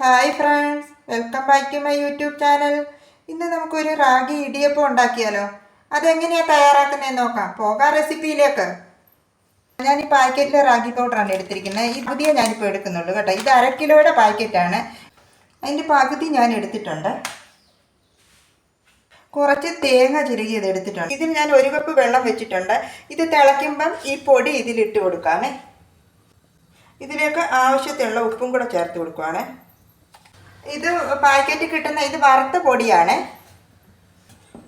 Hi friends welcome back to my YouTube channel ഇന്ന് നമുക്കൊരു റാഗി ഇടിയപ്പം ഉണ്ടാക്കിയാലോ? അതെങ്ങനെയാണ് തയ്യാറാക്കുന്നതെന്ന് നോക്കാം. പോകാം റെസിപ്പിയിലേക്ക്. ഞാൻ ഈ പാക്കറ്റിലെ റാഗി പൗഡറാണ് എടുത്തിരിക്കുന്നത്. ഈ പുതിയ ഞാനിപ്പോൾ എടുക്കുന്നുള്ളൂ കേട്ടോ. ഇത് അര കിലോയുടെ പാക്കറ്റാണ്. അതിന്റെ പകുതി ഞാൻ എടുത്തിട്ടുണ്ട്. കുറച്ച് തേങ്ങ ചിരുകിയത് എടുത്തിട്ടുണ്ട്. ഇതിൽ ഞാൻ ഒരു കപ്പ് വെള്ളം വെച്ചിട്ടുണ്ട്. ഇത് തിളയ്ക്കുമ്പം ഈ പൊടി ഇതിലിട്ട് കൊടുക്കാമേ. ഇതിലേക്ക് ആവശ്യത്തിനുള്ള ഉപ്പും കൂടെ ചേർത്ത് കൊടുക്കുവാണ്. ഇത് പാക്കറ്റ് കിട്ടുന്ന ഇത് വറുത്ത പൊടിയാണ്.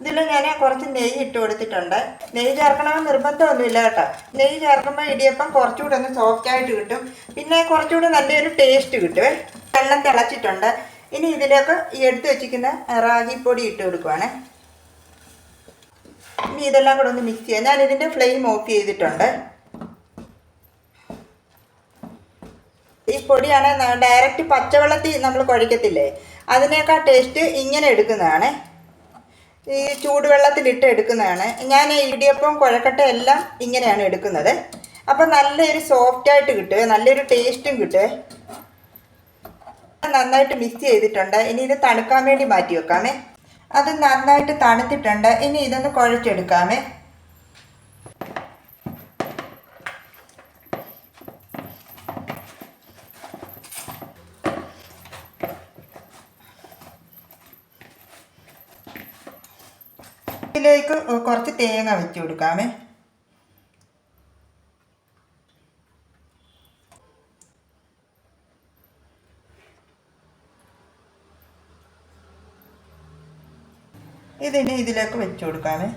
ഇതിൽ ഞാൻ കുറച്ച് നെയ്യ് ഇട്ട് കൊടുത്തിട്ടുണ്ട്. നെയ്യ് ചേർക്കണമെന്ന് നിർബന്ധമൊന്നുമില്ല കേട്ടോ. നെയ്യ് ചേർക്കുമ്പോൾ ഇടിയപ്പം കുറച്ചുകൂടെ ഒന്ന് സോഫ്റ്റ് ആയിട്ട് കിട്ടും. പിന്നെ കുറച്ചുകൂടെ നല്ലൊരു ടേസ്റ്റ് കിട്ടുമേ വെള്ളം തിളച്ചിട്ടുണ്ട്. ഇനി ഇതിലേക്ക് ഈ എടുത്ത് വെച്ചിരിക്കുന്ന റാഗിപ്പൊടി പൊടി ഇട്ട് കൊടുക്കുവാണ്. ഇനി ഇതെല്ലാം കൂടെ ഒന്ന് മിക്സ് ചെയ്യാം. ഞാൻ ഇതിന്റെ ഫ്ലെയിം ഓഫ് ചെയ്തിട്ടുണ്ട്. ഈ പൊടിയാണ് ഡയറക്റ്റ് പച്ചവെള്ളത്തിൽ നമ്മൾ കുഴക്കത്തില്ലേ അതിനേക്കാൾ ടേസ്റ്റ് ഇങ്ങനെ എടുക്കുന്നതാണ്. ഈ ചൂടുവെള്ളത്തിലിട്ട് എടുക്കുന്നതാണ്. ഞാൻ ഇടിയപ്പം കുഴക്കട്ട എല്ലാം ഇങ്ങനെയാണ് എടുക്കുന്നത്. അപ്പം നല്ലൊരു സോഫ്റ്റ് ആയിട്ട് കിട്ടുമേ നല്ലൊരു ടേസ്റ്റും കിട്ടുക നന്നായിട്ട് മിക്സ് ചെയ്തിട്ടുണ്ട്. ഇനി ഇത് തണുക്കാൻ വേണ്ടി മാറ്റി വെക്കാമേ. അത് നന്നായിട്ട് തണുത്തിട്ടുണ്ട്. ഇനി ഇതൊന്ന് കുഴച്ചെടുക്കാമേ. ഇതിലേക്ക് കുറച്ച് തേങ്ങ വെച്ച് കൊടുക്കാമേ. ഇതിനെ ഇതിലേക്ക് വെച്ച് കൊടുക്കാമേ.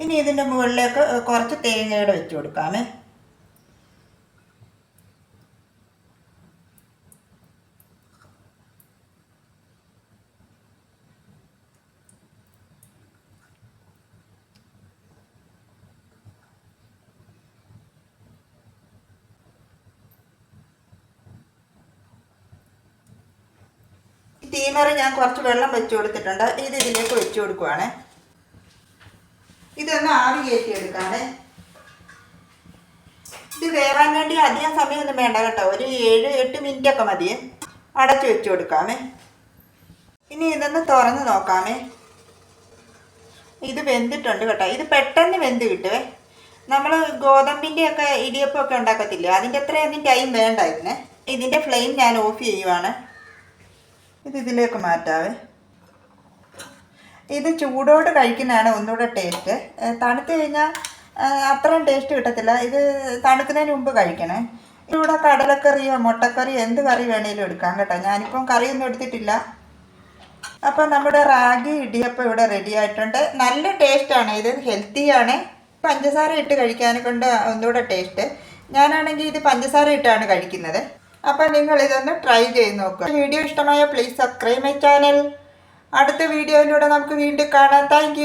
ഇനി ഇതിന്റെ മുകളിലേക്ക് കുറച്ച് തേങ്ങയുടെ വെച്ച് കൊടുക്കാമേ. സ്റ്റീമർ ഞാൻ കുറച്ച് വെള്ളം വെച്ച് കൊടുത്തിട്ടുണ്ട്. ഇത് ഇതിലേക്ക് വെച്ച് കൊടുക്കുവാണേ. ഇതൊന്ന് ആവി കയറ്റി എടുക്കാണ് ഇത് വേവാൻ വേണ്ടി അധികം സമയമൊന്നും വേണ്ട കേട്ടോ. ഒരു ഏഴ് എട്ട് മിനിറ്റ് ഒക്കെ മതി. അടച്ചു വെച്ചു കൊടുക്കാമേ. ഇനി ഇതൊന്ന് തുറന്ന് നോക്കാമേ. ഇത് വെന്തിട്ടുണ്ട് കേട്ടോ. ഇത് പെട്ടെന്ന് വെന്ത് കിട്ടുവേ. നമ്മൾ ഗോതമ്പിന്റെ ഒക്കെ ഇടിയപ്പമൊക്കെ ഉണ്ടാക്കത്തില്ലേ? അതിന്റെ അത്രയൊന്നും ടൈം വേണ്ട ഇതിന്. ഇതിന്റെ ഫ്ലെയിം ഞാൻ ഓഫ് ചെയ്യുവാണ്. ഇത് ഇതിലേക്ക് മാറ്റാവേ. ഇത് ചൂടോട് കഴിക്കുന്നതാണ് ഒന്നുകൂടെ ടേസ്റ്റ്. തണുത്ത് കഴിഞ്ഞാൽ അത്രയും ടേസ്റ്റ് കിട്ടത്തില്ല. ഇത് തണുക്കുന്നതിന് മുമ്പ് കഴിക്കണേ. ഇവിടെ കടലക്കറിയോ മുട്ടക്കറിയോ എന്ത് കറി വേണേലും എടുക്കാം കേട്ടോ. ഞാനിപ്പം കറിയൊന്നും എടുത്തിട്ടില്ല. അപ്പം നമ്മുടെ റാഗി ഇടിയപ്പം ഇവിടെ റെഡി ആയിട്ടുണ്ട്. നല്ല ടേസ്റ്റാണ് ഇത് ഹെൽത്തിയാണ് പഞ്ചസാര ഇട്ട് കഴിക്കാനെ കൊണ്ട് ഒന്നുകൂടെ ടേസ്റ്റ് ഞാനാണെങ്കിൽ ഇത് പഞ്ചസാര ഇട്ടാണ് കഴിക്കുന്നത്. അപ്പം നിങ്ങൾ ഇതൊന്ന് ട്രൈ ചെയ്ത് നോക്കുക വീഡിയോ ഇഷ്ടമായ പ്ലീസ് സബ്സ്ക്രൈബ് മൈ ചാനൽ അടുത്ത വീഡിയോയിലൂടെ നമുക്ക് വീണ്ടും കാണാം. താങ്ക്